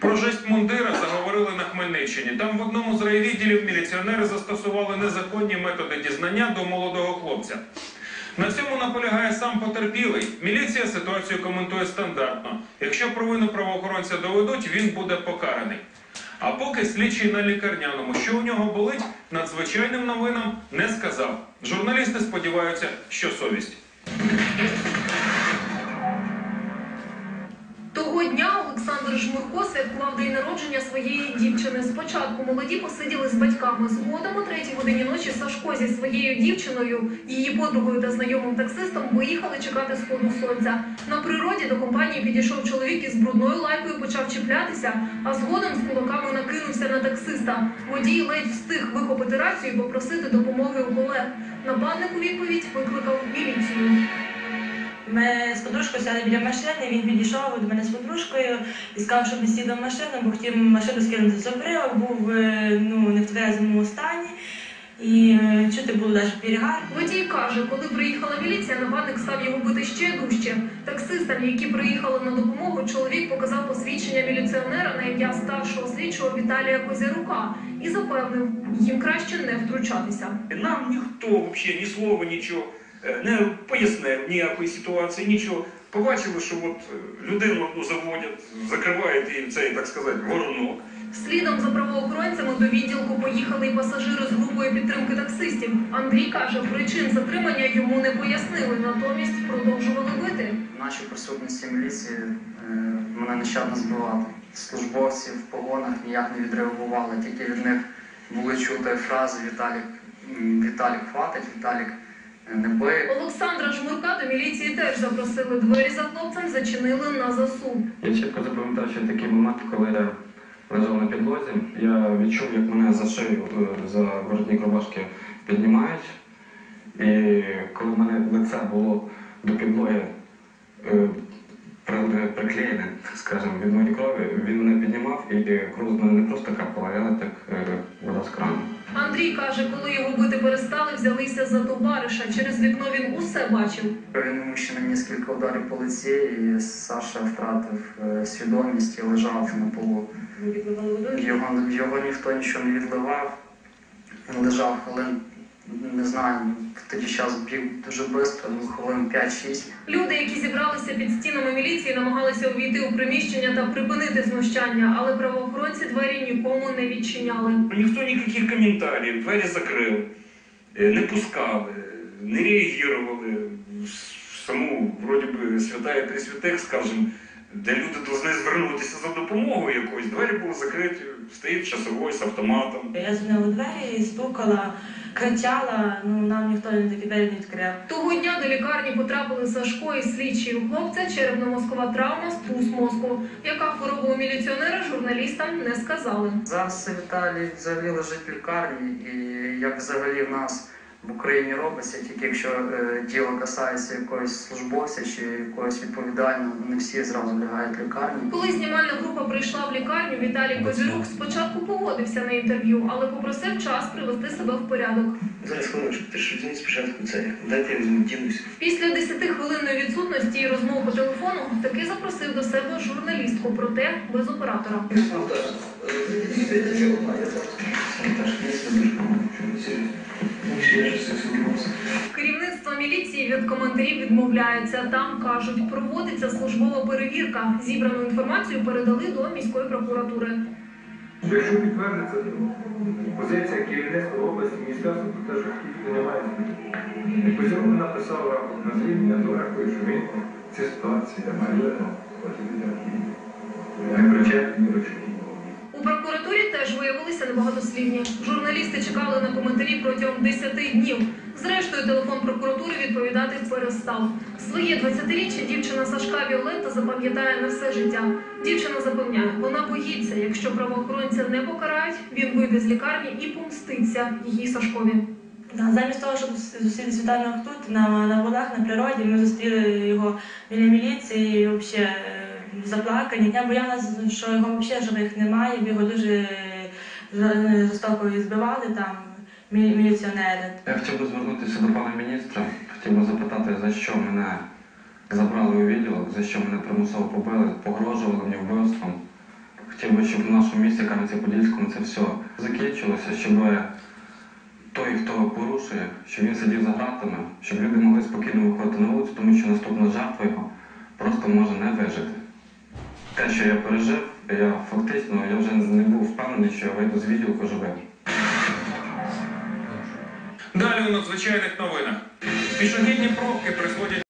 Про жесть мундира заговорили на Хмельниччині. Там в одному з райвідділів міліціонери застосували незаконні методи дізнання до молодого хлопця. На цьому наполягає сам потерпілий. Міліція ситуацію коментує стандартно. Якщо провину правоохоронця доведуть, він буде покараний. А поки слідчий на лікарняному, що у нього болить, надзвичайним новинам не сказав. Журналісти сподіваються, що совість. Того дня Олександр Жмурко святкував день народження своєї дівчини. Спочатку молоді посиділи з батьками. Згодом о третій годині ночі Сашко зі своєю дівчиною, її подругою та знайомим таксистом виїхали чекати сходу сонця. На природі до компанії підійшов чоловік із брудною лайкою, почав чіплятися, а згодом з кулаками накинувся на таксиста. Водій ледь встиг вихопити рацію і попросити допомоги у колег. Нападник у відповідь викликав міліцію. Ми з подружкою сяли біля машини, він підійшов до мене з подружкою і сказав, щоб не сідав в машину, бо хотів машину скинути з обрива, був е, ну, не в тверезому стані. І е, чути було навіть перегар. Водій каже, коли приїхала міліція, нападник став його бити ще дужче. Таксистам, які приїхали на допомогу, чоловік показав посвідчення міліціонера на ім'я старшого слідчого Віталія Козярука і запевнив, їм краще не втручатися. Нам ніхто взагалі ні слова, нічого не пояснив ніякої ситуації, нічого. Побачили, що от е, людину одну заводять, закривають її цей, так сказати, воронок. Слідом за правоохоронцями до відділку поїхали й пасажири з групою підтримки таксистів. Андрій каже, причин затримання йому не пояснили, натомість продовжували бити. В нашій присутності міліції е, мене нещадно збивали. Службовці в погонах ніяк не відреагували. Тільки від них були чути фрази Віталік, Віталік хватить, Віталік е. Олександра Жмурка до міліції теж запросили. Двері за хлопцем зачинили на засув. Я чітко запам'ятав, що такий момент, коли я лежав на підлозі, я відчув, як мене за шию е, за воротник рубашки піднімають. І коли в мене лице було до підлоги е, приклеєне, так скажемо, від моєї крові, він мене піднімав і кров з мене не просто капала, а так е, вода з крану. Андрій каже, коли його бити перестали, взялися за товариша. Через вікно він усе бачив. Він йому ще на кілька ударів по лиці, і Саша втратив е, свідомість і лежав на полу. Його, його ніхто нічого не відливав. Він лежав хвилин, не знаю, тоді час біг дуже швидко, ну, хвилин 5-6. Люди, які зібралися під стінами міліції, намагалися увійти у приміщення та припинити знущання, але правоохоронці двері нікому не відчиняли. Ніхто ніяких коментарів, двері закрив, е, не пускали, не реагували. Саму, вроді би, святая три святих, скажімо, де люди повинні звернутися за допомогою якоюсь. Двері були закриті, стоїть часовий з автоматом. Я дзвонила у двері, стукала, кричала, ну нам ніхто такі двері не відкрив. Того дня до лікарні потрапили Сашко і слідчий. У хлопця черепно-мозкова травма, струс мозку. Яка хвороба у міліціонера журналістам не сказали. Зараз Віталій взагалі лежить в лікарні, і як взагалі в нас в Україні робиться, тільки якщо е, діло касається якогось службовця чи якогось відповідального, не всі зразу лягають в лікарню. Коли знімальна група прийшла в лікарню, Віталій Козюрук спочатку погодився на інтерв'ю, але попросив час привести себе в порядок. Зараз хвилиночку, ти ж візьміть спочатку це. Дайте я візьму. Після 10-хвилинної відсутності і розмов по телефону таки запросив до себе журналістку, проте без оператора. Керівництво міліції від коментарів відмовляється. Там кажуть, проводиться службова перевірка. Зібрану інформацію передали до міської прокуратури. Якщо підтвердиться позиція керівництва області, міністерства про те, що таких немає. І по цьому написав рапорт на звільнення, то рахує, що він ця ситуація має не причетний, ні. У прокуратурі теж виявилися небагатослівні. Журналісти чекали на коментарі протягом 10 днів. Зрештою, телефон прокуратури відповідати перестав. Своє 20-річчя дівчина Сашка Віолетта запам'ятає на все життя. Дівчина запевняє, вона боїться, якщо правоохоронця не покарають, він вийде з лікарні і помститься її Сашкові. Да, замість того, щоб зустріти Світанок тут, на, на водах, на природі, ми зустріли його біля міліції, і взагалі е, заплакані. Я боялася, що його взагалі живих немає, бо його дуже жа- жорстоко збивали там мі- міліціонери. Я хотів би звернутися до пана міністра. Хотів би запитати, за що мене забрали у відділок, за що мене примусово побили, погрожували мені вбивством. хотів би, щоб в нашому місті Кам'янці-Подільському це все закінчилося, щоб той, хто порушує, щоб він сидів за гратами, щоб люди могли спокійно виходити на вулицю, тому що наступна жертва його просто може не вижити. Те, що я пережив, я фактично я вже не був впевнений, що я вийду з відділку живим. Далі у надзвичайних новинах. Пішохідні пробки призводять